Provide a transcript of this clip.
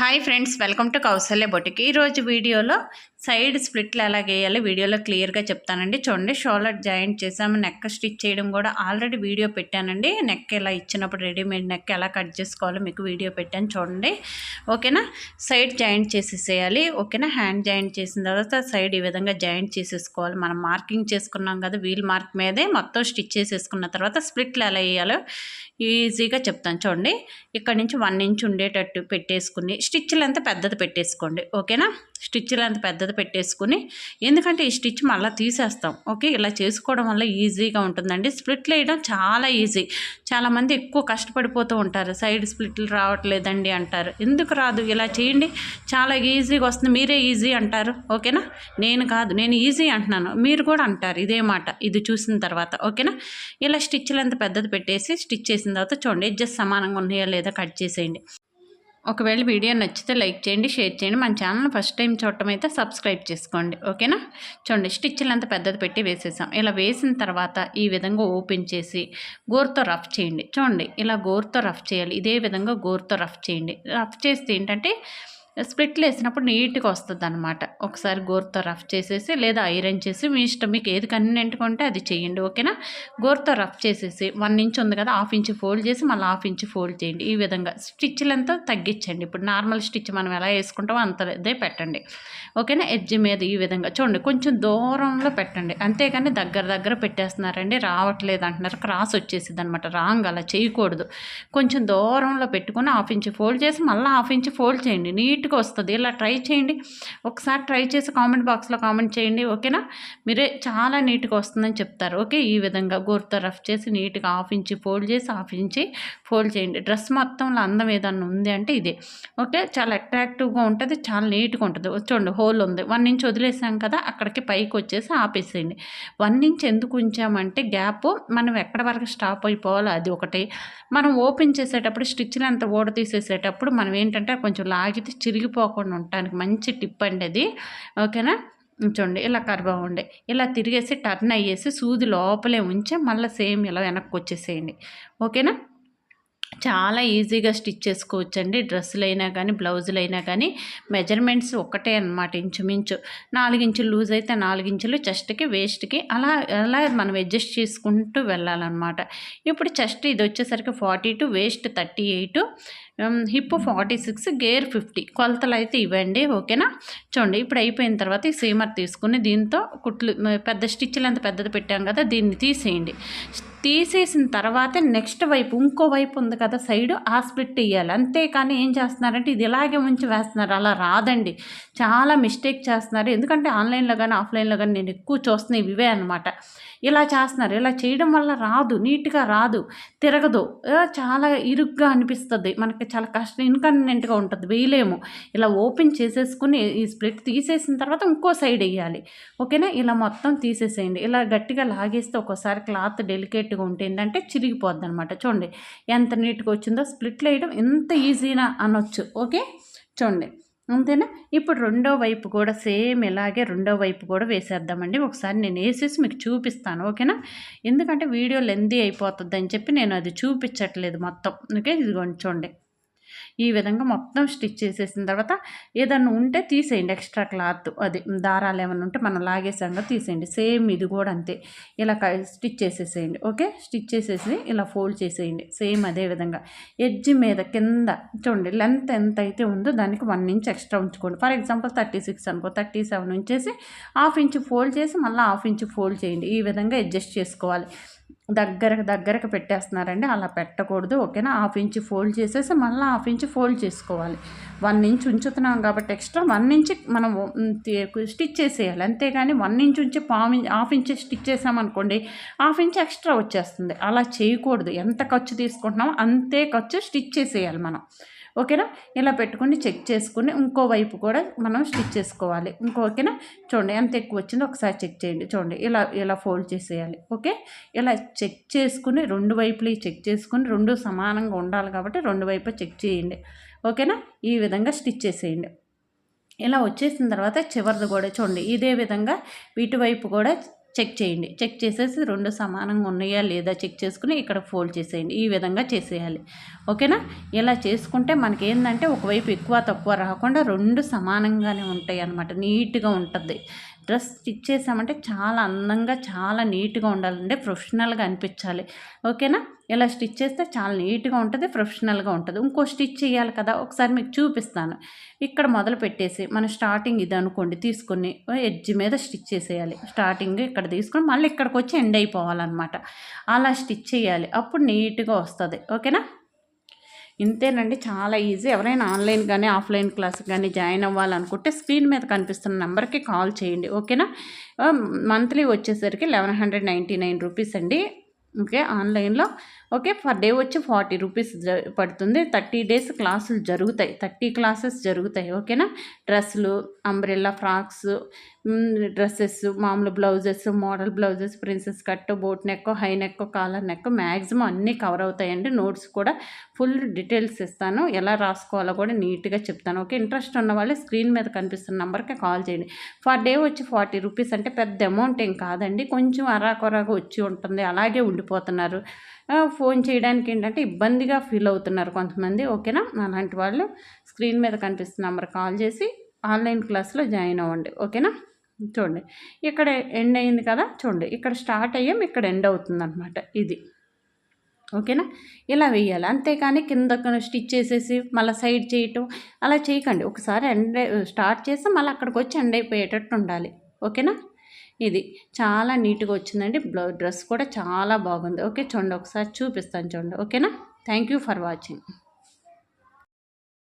Hi friends welcome to Kausalya బొటికి ఈరోజు వీడియోలో side స్ప్లిట్లు ఎలా వేయాలి వీడియోలో క్లియర్గా చెప్తానండి. చూడండి షోల్డర్ జాయింట్ చేసాము నెక్ స్టిచ్ చేయడం కూడా ఆల్రెడీ వీడియో పెట్టానండి. నెక్ ఎలా ఇచ్చినప్పుడు రెడీమేడ్ నెక్ ఎలా కట్ చేసుకోవాలో మీకు వీడియో పెట్టాను చూడండి. ఓకేనా? సైడ్ జాయింట్ చేసేసేయాలి. ఓకేనా? హ్యాండ్ జాయింట్ చేసిన తర్వాత సైడ్ ఈ విధంగా జాయింట్ చేసేసుకోవాలి. మనం మార్కింగ్ చేసుకున్నాం కదా వీల్ మార్క్ మీదే మొత్తం స్టిచ్ చేసేసుకున్న తర్వాత స్ప్లిట్లు ఎలా వేయాలో ఈజీగా చెప్తాను చూడండి. ఇక్కడ నుంచి వన్ ఇంచ్ ఉండేటట్టు పెట్టేసుకుని స్టిచ్లు అంతా పెద్దది పెట్టేసుకోండి. ఓకేనా? స్టిచ్లు అంత పెద్దది పెట్టేసుకుని ఎందుకంటే ఈ స్టిచ్ మళ్ళీ తీసేస్తాం. ఓకే? ఇలా చేసుకోవడం వల్ల ఈజీగా ఉంటుందండి. స్ప్లిట్లు వేయడం చాలా ఈజీ. చాలామంది ఎక్కువ కష్టపడిపోతూ ఉంటారు. సైడ్ స్ప్లిట్లు రావట్లేదండి అంటారు. ఎందుకు రాదు? ఇలా చేయండి. చాలా ఈజీగా వస్తుంది. మీరే ఈజీ అంటారు. ఓకేనా? నేను కాదు. నేను ఈజీ అంటున్నాను. మీరు కూడా అంటారు ఇదే మాట. ఇది చూసిన తర్వాత. ఓకేనా? ఇలా స్టిచ్లు అంత పెద్దది పెట్టేసి స్టిచ్ చేసిన తర్వాత చూడండి. ఎడ్జెస్ సమానంగా ఉన్నాయా లేదా కట్ చేసేయండి. ఒకవేళ వీడియో నచ్చితే లైక్ చేయండి షేర్ చేయండి. మన ఛానల్ ఫస్ట్ టైం చూడటం అయితే సబ్స్క్రైబ్ చేసుకోండి. ఓకేనా? చూడండి స్టిచ్లు అంతా పెద్దది పెట్టి వేసేసాం. ఇలా వేసిన తర్వాత ఈ విధంగా ఓపెన్ చేసి గోరుతో రఫ్ చేయండి. చూడండి ఇలా గోరుతో రఫ్ చేయాలి. ఇదే విధంగా గోరుతో రఫ్ చేయండి. రఫ్ చేస్తే ఏంటంటే స్ప్లిట్లు వేసినప్పుడు నీట్గా వస్తుంది అనమాట ఒకసారి గోరుతో రఫ్ చేసేసి లేదా ఐరన్ చేసి మీ ఇష్టం మీకు ఏది కన్వీనెంట్గా ఉంటే అది చేయండి ఓకేనా? గోరుతో రఫ్ చేసేసి వన్ ఇంచ్ ఉంది కదా హాఫ్ ఇంచ్ ఫోల్డ్ చేసి మళ్ళీ హాఫ్ ఇంచ్ ఫోల్డ్ చేయండి. ఈ విధంగా స్టిచ్లంతా తగ్గించండి. ఇప్పుడు నార్మల్ స్టిచ్ మనం ఎలా వేసుకుంటామో అంతదే పెట్టండి. ఓకేనా? ఎడ్జ్ మీద ఈ విధంగా చూడండి కొంచెం దూరంలో పెట్టండి. అంతేగాని దగ్గర దగ్గర పెట్టేస్తున్నారండి రావట్లేదు అంటున్నారు క్రాస్ వచ్చేసింది అనమాట రాంగ్ అలా చేయకూడదు. కొంచెం దూరంలో పెట్టుకుని హాఫ్ ఇంచ్ ఫోల్డ్ చేసి మళ్ళీ హాఫ్ ఇంచ్ ఫోల్డ్ చేయండి. నీట్ నీట్గా వస్తుంది. ఇలా ట్రై చేయండి. ఒకసారి ట్రై చేసి కామెంట్ బాక్స్లో కామెంట్ చేయండి. ఓకేనా? మీరే చాలా నీట్గా వస్తుందని చెప్తారు. ఓకే? ఈ విధంగా గోరుతో రఫ్ చేసి నీట్గా హాఫ్ ఫోల్డ్ చేసి హాఫ్ ఫోల్డ్ చేయండి. డ్రెస్ మొత్తంలో అందం ఏదన్నా ఉంది అంటే ఇదే. ఓకే? చాలా అట్రాక్టివ్గా ఉంటుంది. చాలా నీట్గా ఉంటుంది. చూడండి హోల్ ఉంది. వన్ ఇంచ్ వదిలేసాం కదా అక్కడికి పైకి వచ్చేసి ఆపేసేయండి. వన్ ఇంచ్ ఎందుకు ఉంచామంటే గ్యాప్ మనం ఎక్కడ వరకు స్టాప్ అయిపోవాలో అది ఒకటి. మనం ఓపెన్ చేసేటప్పుడు స్టిచ్లు అంత ఓడ తీసేసేటప్పుడు మనం ఏంటంటే కొంచెం లాగితే చిరిగిపోకుండా ఉండటానికి మంచి టిప్ అండి అది. ఓకేనా? ఉంచండి ఇలా కర్వ ఉండే. ఇలా తిరిగేసి టర్న్ అయ్యేసి సూది లోపలే ఉంచి మళ్ళీ సేమ్ ఇలా వెనక్కి వచ్చేసేయండి. ఓకేనా? చాలా ఈజీగా స్టిచ్ చేసుకోవచ్చండి. డ్రెస్సులు అయినా కానీ బ్లౌజులు అయినా కానీ మెజర్మెంట్స్ ఒకటే అనమాట ఇంచుమించు. నాలుగించులు లూజ్ అయితే నాలుగించులు చెస్ట్కి వేస్ట్కి అలా అలా మనం అడ్జస్ట్ చేసుకుంటూ వెళ్ళాలన్నమాట. ఇప్పుడు చెస్ట్ ఇది వచ్చేసరికి forty two waist thirty eight. Hip forty six gear fifty కొలతలు అయితే ఇవ్వండి ఓకేనా? చూడండి ఇప్పుడు అయిపోయిన తర్వాత ఈ సీమర్ తీసుకుని దీంతో కుట్లు పెద్ద స్టిచ్లు అంత పెద్దది పెట్టాం కదా దీన్ని తీసేయండి. తీసేసిన తర్వాత నెక్స్ట్ వైపు ఇంకో వైపు ఉంది కదా సైడ్ ఆ స్ప్లిట్ వేయాలి అంతేకాని ఏం చేస్తున్నారంటే ఇది ఇలాగే ఉంచి వేస్తున్నారు. అలా రాదండి. చాలా మిస్టేక్ చేస్తున్నారు. ఎందుకంటే ఆన్లైన్లో కానీ ఆఫ్లైన్లో కానీ నేను ఎక్కువ చూస్తున్నాయి ఇవే అనమాట ఇలా చేస్తున్నారు. ఇలా చేయడం వల్ల రాదు నీట్గా రాదు తిరగదు. చాలా ఇరుగ్గా అనిపిస్తుంది. మనకి చాలా కష్టం ఇన్కన్వీనియంట్గా ఉంటుంది. వేయలేము ఇలా ఓపెన్ చేసేసుకుని ఈ స్ప్లిట్ తీసేసిన తర్వాత ఇంకో సైడ్ వేయాలి ఓకేనా? ఇలా మొత్తం తీసేసేయండి. ఇలా గట్టిగా లాగేస్తే ఒక్కోసారి క్లాత్ డెలికేట్గా ఉంటే ఏంటంటే చిరిగిపోద్ది అనమాట చూడండి ఎంత నీట్గా వచ్చిందో స్ప్లిట్లు వేయడం ఎంత ఈజీనా అనొచ్చు. ఓకే? చూడండి. అంతేనా? ఇప్పుడు రెండో వైపు కూడా సేమ్ ఇలాగే రెండో వైపు కూడా వేసేద్దామండి. ఒకసారి నేను వేసేసి మీకు చూపిస్తాను ఓకేనా? ఎందుకంటే వీడియో లెందీ అయిపోతుంది అని చెప్పి నేను అది చూపించట్లేదు మొత్తం. ఓకే ఇది చూడండి. ఈ విధంగా మొత్తం స్టిచ్ చేసేసిన తర్వాత ఏదన్నా ఉంటే తీసేయండి. ఎక్స్ట్రా క్లాత్ అది దారాలు ఏమైనా ఉంటే మనం లాగేసాక తీసేయండి. సేమ్ ఇది కూడా అంతే. ఇలా స్టిచ్ చేసేసేయండి. ఓకే? స్టిచ్ చేసేసి ఇలా ఫోల్డ్ చేసేయండి. సేమ్ అదే విధంగా. ఎడ్జ్ మీద కింద చూడండి లెంత్ ఎంత అయితే ఉందో దానికి వన్ ఇంచ్ ఎక్స్ట్రా ఉంచుకోండి. ఫర్ ఎగ్జాంపుల్ థర్టీ సిక్స్ అనుకో థర్టీ సెవెన్ ఉంచేసి హాఫ్ ఇంచ్ ఫోల్డ్ చేసి మళ్ళీ హాఫ్ ఇంచ్ ఫోల్డ్ చేయండి. ఈ విధంగా అడ్జస్ట్ చేసుకోవాలి. దగ్గరకు దగ్గరకు పెట్టేస్తున్నారండి. అలా పెట్టకూడదు ఓకేనా? హాఫ్ ఇంచ్ ఫోల్డ్ చేసేసి మళ్ళీ హాఫ్ ఇంచ్ ఫోల్డ్ చేసుకోవాలి. వన్ ఇంచ్ ఉంచుతున్నాం కాబట్టి ఎక్స్ట్రా వన్ ఇంచ్ మనం స్టిచ్ చేసేయాలి. అంతేగాని వన్ ఇంచ్ ఉంచి పావు హాఫ్ ఇంచ్ స్టిచ్ చేసామనుకోండి హాఫ్ ఇంచ్ ఎక్స్ట్రా వచ్చేస్తుంది. అలా చేయకూడదు. ఎంత ఖర్చు తీసుకుంటున్నామో అంతే ఖర్చు స్టిచ్ చేసేయాలి మనం. ఓకేనా? ఇలా పెట్టుకుని చెక్ చేసుకుని ఇంకో వైపు కూడా మనం స్టిచ్ చేసుకోవాలి. ఇంకో ఓకేనా? చూడండి ఎంత ఎక్కువ వచ్చిందో ఒకసారి చెక్ చేయండి. చూడండి ఇలా ఇలా ఫోల్డ్ చేసేయాలి. ఓకే? ఇలా చెక్ చేసుకుని రెండు వైపులు చెక్ చేసుకుని రెండు సమానంగా ఉండాలి కాబట్టి రెండు వైపు చెక్ చేయండి. ఓకేనా? ఈ విధంగా స్టిచ్ చేసేయండి. ఇలా వచ్చేసిన తర్వాత చివరిది కూడా చూడండి. ఇదే విధంగా ఇటువైపు కూడా చెక్ చేయండి. చెక్ చేసేసి రెండు సమానంగా ఉన్నాయా లేదా చెక్ చేసుకుని ఇక్కడ ఫోల్డ్ చేసేయండి. ఈ విధంగా చేసేయాలి. ఓకేనా? ఇలా చేసుకుంటే మనకి ఏంటంటే ఒకవైపు ఎక్కువ తక్కువ రాకుండా రెండు సమానంగానే ఉంటాయి అన్నమాట నీట్గా ఉంటుంది. డ్రెస్ స్టిచ్ చేసామంటే చాలా అందంగా చాలా నీట్గా ఉండాలంటే ప్రొఫెషనల్గా అనిపించాలి. ఓకేనా? ఇలా స్టిచ్ చేస్తే చాలా నీట్గా ఉంటుంది ప్రొఫెషనల్గా ఉంటుంది. ఇంకో స్టిచ్ చేయాలి కదా ఒకసారి మీకు చూపిస్తాను. ఇక్కడ మొదలు పెట్టేసి మన స్టార్టింగ్ ఇది అనుకోండి తీసుకొని ఎడ్జ్ మీద స్టిచ్ చేసేయాలి. స్టార్టింగ్ ఇక్కడ తీసుకొని మళ్ళీ ఇక్కడికి వచ్చి ఎండ్ అయిపోవాలన్నమాట. అలా స్టిచ్ చేయాలి. అప్పుడు నీట్గా వస్తుంది. ఓకేనా? ఇంతేనండి చాలా ఈజీ. ఎవరైనా ఆన్లైన్ కానీ ఆఫ్లైన్ క్లాస్ కానీ జాయిన్ అవ్వాలనుకుంటే స్క్రీన్ మీద కనిపిస్తున్న నెంబర్కి కాల్ చేయండి ఓకేనా? మంత్లీ వచ్చేసరికి eleven hundred ninety nine rupees అండి. ఓకే ఆన్లైన్లో ఓకే పర్ డే వచ్చి ఫార్టీ రూపీస్ పడుతుంది. థర్టీ డేస్ క్లాసులు జరుగుతాయి. థర్టీ క్లాసెస్ జరుగుతాయి ఓకేనా? డ్రెస్సులు అంబ్రెల్లా ఫ్రాక్స్ డ్రెస్సెస్ మామూలు blouses model blouses princess cut boat neck high neck collar neck maximum అన్నీ కవర్ అవుతాయండి. నోట్స్ కూడా ఫుల్ డీటెయిల్స్ ఇస్తాను. ఎలా రాసుకోవాలో కూడా నీట్గా చెప్తాను. ఓకే ఇంట్రెస్ట్ ఉన్న వాళ్ళు స్క్రీన్ మీద కనిపిస్తున్న నెంబర్కి కాల్ చేయండి. ఫర్ డే వచ్చి ఫార్టీ రూపీస్ అంటే పెద్ద అమౌంట్ ఏం కాదండి. కొంచెం అరాకొరాగా వచ్చి ఉంటుంది. అలాగే ఉండిపోతున్నారు. ఫోన్ చేయడానికి ఏంటంటే ఇబ్బందిగా ఫీల్ అవుతున్నారు కొంతమంది ఓకేనా? అలాంటి వాళ్ళు స్క్రీన్ మీద కనిపిస్తున్న నెంబర్ కాల్ చేసి ఆన్లైన్ క్లాస్లో జాయిన్ అవ్వండి ఓకేనా? చూడండి ఇక్కడ ఎండ్ అయింది కదా? చూడండి ఇక్కడ స్టార్ట్ అయ్యాం ఇక్కడ ఎండ్ అవుతుంది అనమాట ఇది ఓకేనా? ఇలా వేయాలి అంతేకాని కింద స్టిచ్ చేసేసి మళ్ళీ సైడ్ చేయటం అలా చేయకండి ఒకసారి ఎండ్ స్టార్ట్ చేసి మళ్ళీ అక్కడికి వచ్చి ఎండ్ అయిపోయేటట్టు ఉండాలి ఓకేనా? ఇది చాలా నీట్గా వచ్చిందండి. బ్లౌ డ్రెస్ కూడా చాలా బాగుంది. ఓకే చూడండి ఒకసారి చూపిస్తాను చూడండి ఓకేనా? Thank you for watching.